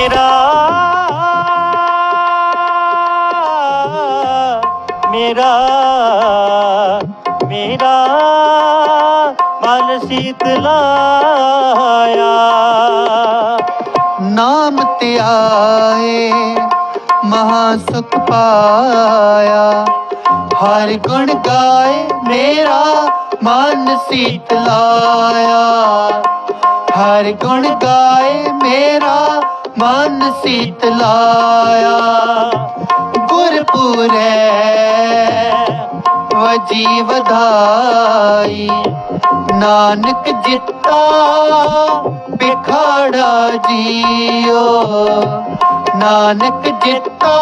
ਮੇਰਾ ਮੇਰਾ ਮੇਰਾ ਮਨ ਸੀਤਲਾਇਆ ਨਾਮ ਤੇ ਆਏ ਮਹਾ ਸੁਖ ਪਾਇਆ। ਹਰ ਗੁਣ ਗਾਏ, ਮੇਰਾ ਮਨ ਸੀਤਲਾਇਆ ਹਰ ਗੁਣ ਗਾਏ, ਮੇਰਾ ਮਨ ਸੀਤਲਾਇਆ ਗੁਰਪੁਰੈ ਵਜੀ ਵਧਾਈ। ਨਾਨਕ ਜਿੱਤਾ ਬਿਖਾੜਾ ਜੀਓ। ਨਾਨਕ ਜਿੱਤਾ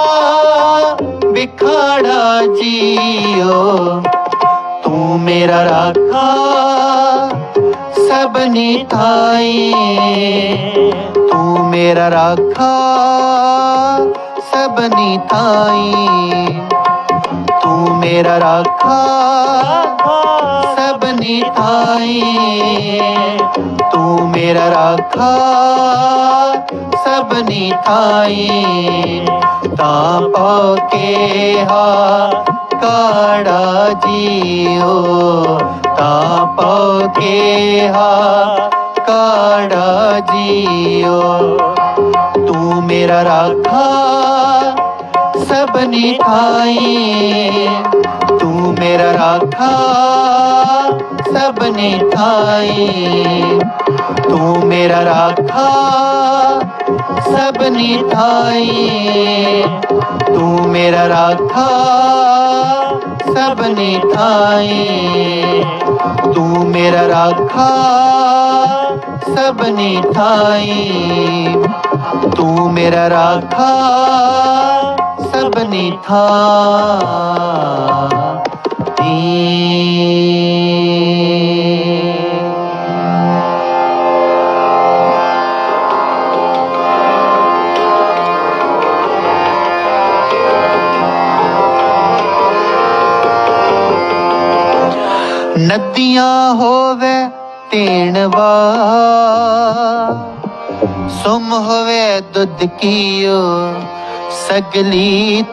ਬਿਖਾੜਾ ਜੀਓ। ਤੂੰ ਮੇਰਾ ਰਾਖਾ ਸਭਨੀ ਥਾਈ। میرا راکھا سبنی تھائی۔ تو میرا راکھا سبنی تھائی۔ تو میرا راکھا سبنی تھائی۔ تا پا کے ہا کاڑا جیو۔ تا پا کے ہا ਕਾੜਾ ਜੀਓ ਤੂੰ ਮੇਰਾ ਰਾਖਾ ਸਭਨੀ ਥਾਈ ਤੂੰ ਮੇਰਾ ਰਾਖਾ ਸਭਨੀ ਥਾਈ ਤੂੰ ਮੇਰਾ ਰਾਖਾ ਸਭਨੀ ਥਾਈ ਤੂੰ ਮੇਰਾ ਰਾਖਾ سب نے نٹھائے تو میرا راکھا سب نٹھائے تو میرا راکھا سب نٹھا تین ਨਦੀਆਂ ਹੋਵੇ ਤੇਣਵਾ ਸੁਮ ਹੋਵੇ ਦੁੱਧ ਕੀਓ ਸਗਲੀ